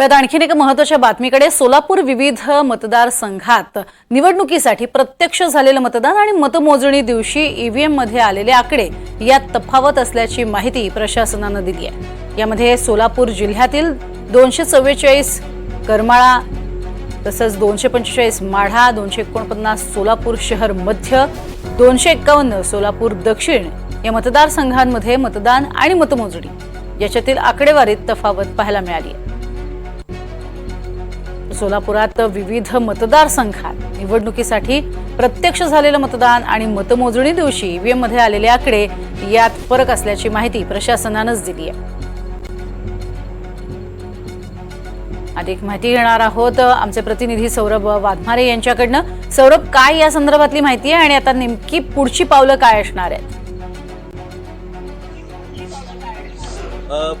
त्यात आणखीन एका महत्त्वाच्या बातमीकडे. सोलापूर विविध मतदारसंघात निवडणुकीसाठी प्रत्यक्ष झालेलं मतदान आणि मतमोजणी दिवशी ईव्हीएममध्ये आलेले आकडे यात तफावत असल्याची माहिती प्रशासनानं दिली आहे. यामध्ये सोलापूर जिल्ह्यातील दोनशे चव्वेचाळीस करमाळा तसंच दोनशे पंचेचाळीस माढा दोनशे एकोणपन्नास सोलापूर शहर मध्य दोनशे एक्कावन्न सोलापूर दक्षिण या मतदारसंघांमध्ये मतदान आणि मतमोजणी याच्यातील आकडेवारीत तफावत पाहायला मिळाली आहे. सोलापुरात विविध मतदारसंघात निवडणुकीसाठी प्रत्यक्ष झालेलं मतदान आणि मतमोजणी दिवशी ईव्हीएममध्ये आलेले आकडे यात फरक असल्याची माहिती प्रशासनानंच दिली आहे. अधिक माहिती घेणार आहोत आमचे प्रतिनिधी सौरभ वाघमारे यांच्याकडनं. सौरभ काय या संदर्भातली माहिती आहे आणि आता नेमकी पुढची पावलं काय असणार आहेत?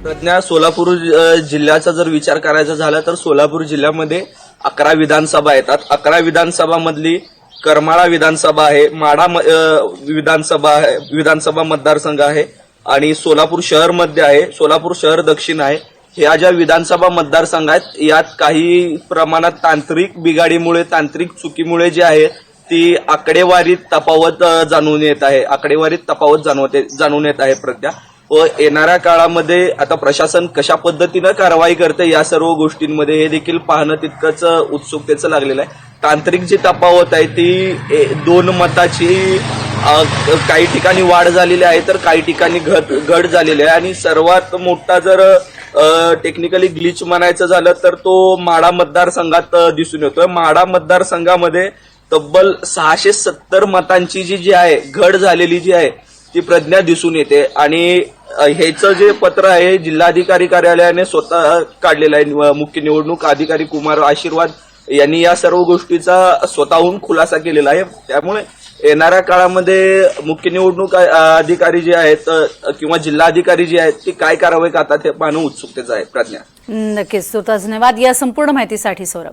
प्रज्ञा सोलापूर जिल्ह्याचा जर विचार करायचा झाला तर सोलापूर जिल्ह्यामध्ये अकरा विधानसभा येतात. अकरा विधानसभा मधली करमाळा विधानसभा आहे माडा म- विधानसभा आहे विधानसभा मतदारसंघ आहे आणि सोलापूर शहरमध्ये आहे सोलापूर शहर दक्षिण आहे. ह्या ज्या विधानसभा मतदारसंघ आहेत यात काही प्रमाणात तांत्रिक बिघाडीमुळे तांत्रिक चुकीमुळे जे आहे ती आकडेवारीत तफावत जाणून येत आहे. आकडेवारीत तफावत जाणवते जाणून येत आहे प्रज्ञा. व येणाऱ्या काळामध्ये आता प्रशासन कशा पद्धतीनं कारवाई करते या सर्व गोष्टींमध्ये हे देखील पाहणं तितकंच उत्सुकतेचं लागलेलं आहे. तांत्रिक जी तफावत आहे ती ए, दोन मताची काही ठिकाणी वाढ झालेली आहे तर काही ठिकाणी घट घट झालेली आहे. आणि सर्वात मोठा जर टेक्निकली ग्लिच म्हणायचं झालं तर तो माडा मतदारसंघात दिसून येतोय. माडा मतदारसंघामध्ये तब्बल सहाशे सत्तर मतांची जी जी आहे घट झालेली जी आहे ती प्रज्ञा दिसून येते. आणि अ, ह्याचं जे पत्र आहे जिल्हाधिकारी कार्यालयाने स्वतः काढलेलं आहे. मुख्य निवडणूक अधिकारी कुमार आशीर्वाद यांनी या सर्व गोष्टीचा स्वतःहून खुलासा केलेला आहे. त्यामुळे येणाऱ्या काळामध्ये मुख्य निवडणूक अधिकारी जे आहेत किंवा जिल्हाधिकारी जे आहेत ते काय कारवाई करतात हे पाहणं उत्सुकतेचं आहे. प्रज्ञा. नक्कीच. धन्यवाद. या संपूर्ण माहितीसाठी सौरभ.